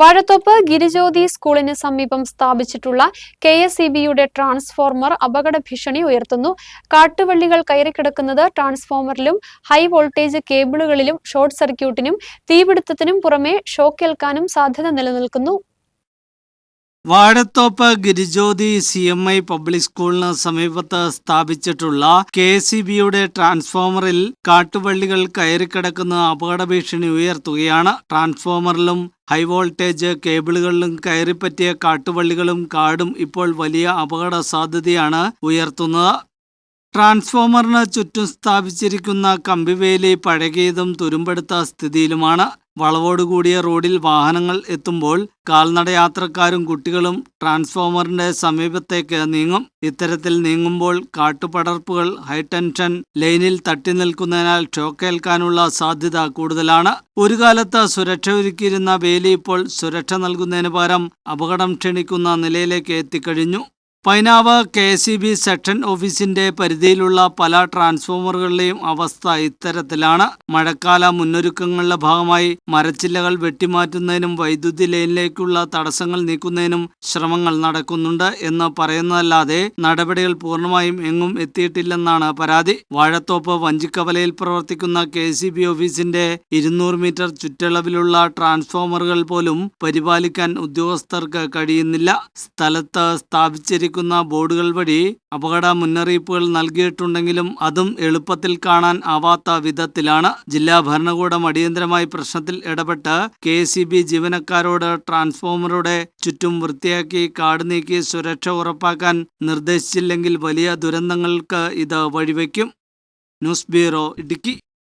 വാഴത്തോപ്പ് ഗിരിജ്യോതി സ്കൂളിന് സമീപം സ്ഥാപിച്ചിട്ടുള്ള കെ എസ് ഇ ബിയുടെ ട്രാൻസ്ഫോർമർ അപകട ഭീഷണി ഉയർത്തുന്നു. കാട്ടുവള്ളികൾ കയറിക്കിടക്കുന്നത് ട്രാൻസ്ഫോർമറിലും ഹൈ വോൾട്ടേജ് കേബിളുകളിലും ഷോർട്ട് സർക്യൂട്ടിനും തീപിടുത്തത്തിനും പുറമെ ഷോക്കേൽക്കാനും സാധ്യത നിലനിൽക്കുന്നു. Vazhathoppu Girijyothi C M I public സ്കൂളിന് സമീപത്ത് സ്ഥാപിച്ചിട്ടുള്ള കെ സി ബിയുടെ ട്രാൻസ്ഫോമറിൽ കാട്ടുവള്ളികൾ കയറിക്കിടക്കുന്ന അപകട ഭീഷണി ഉയർത്തുകയാണ്. ട്രാൻസ്ഫോമറിലും ഹൈ വോൾട്ടേജ് കേബിളുകളിലും കയറിപ്പറ്റിയ കാട്ടുവള്ളികളും കാടും ഇപ്പോൾ വലിയ അപകട സാധ്യതയാണ് ഉയർത്തുന്നത്. ട്രാൻസ്ഫോമറിന് ചുറ്റും സ്ഥാപിച്ചിരിക്കുന്ന കമ്പിവേലി പഴകിയതും തുരുമ്പെടുത്ത സ്ഥിതിയിലുമാണ്. വളവോടുകൂടിയ റോഡിൽ വാഹനങ്ങൾ എത്തുമ്പോൾ കാൽനടയാത്രക്കാരും കുട്ടികളും ട്രാൻസ്ഫോമറിന്റെ സമീപത്തേക്ക് നീങ്ങും. ഇത്തരത്തിൽ നീങ്ങുമ്പോൾ കാട്ടുപടർപ്പുകൾ ഹൈടെൻഷൻ ലൈനിൽ തട്ടി നിൽക്കുന്നതിനാൽ ഷോക്കേൽക്കാനുള്ള സാധ്യത കൂടുതലാണ്. ഒരു കാലത്ത് സുരക്ഷ ഒരുക്കിയിരുന്ന വേലി ഇപ്പോൾ സുരക്ഷ നൽകുന്നതിന് പകരം അപകടം ക്ഷണിക്കുന്ന നിലയിലേക്ക് എത്തിക്കഴിഞ്ഞു. Painavu K C B section ഓഫീസിന്റെ പരിധിയിലുള്ള പല ട്രാൻസ്ഫോമറുകളുടെയും അവസ്ഥ ഇത്തരത്തിലാണ്. മഴക്കാല മുന്നൊരുക്കങ്ങളുടെ ഭാഗമായി മരച്ചില്ലകൾ വെട്ടിമാറ്റുന്നതിനും വൈദ്യുതി ലൈനിലേക്കുള്ള തടസ്സങ്ങൾ നീക്കുന്നതിനും ശ്രമങ്ങൾ നടക്കുന്നുണ്ട് എന്ന് പറയുന്നതല്ലാതെ നടപടികൾ പൂർണമായും എങ്ങും എത്തിയിട്ടില്ലെന്നാണ് പരാതി. വാഴത്തോപ്പ് വഞ്ചിക്കവലയിൽ പ്രവർത്തിക്കുന്ന കെ സി ബി ഓഫീസിന്റെ ഇരുന്നൂറ് മീറ്റർ ചുറ്റളവിലുള്ള ട്രാൻസ്ഫോമറുകൾ പോലും പരിപാലിക്കാൻ ഉദ്യോഗസ്ഥർക്ക് കഴിയുന്നില്ല. സ്ഥലത്ത് സ്ഥാപിച്ചിരിക്കുന്ന ബോർഡുകൾ വഴി അപകട മുന്നറിയിപ്പുകൾ നൽകിയിട്ടുണ്ടെങ്കിലും അതും എളുപ്പത്തിൽ കാണാൻ ആവാത്ത വിധത്തിലാണ് ജില്ലാ ഭരണകൂടം അടിയന്തരമായി പ്രശ്നത്തിൽ ഇടപെട്ട് കെ ജീവനക്കാരോട് ട്രാൻസ്ഫോമറുടെ ചുറ്റും വൃത്തിയാക്കി കാട് നീക്കി സുരക്ഷ ഉറപ്പാക്കാൻ നിർദ്ദേശിച്ചില്ലെങ്കിൽ വലിയ ദുരന്തങ്ങൾക്ക് ഇത് വഴിവെക്കും. News bureau Idukki.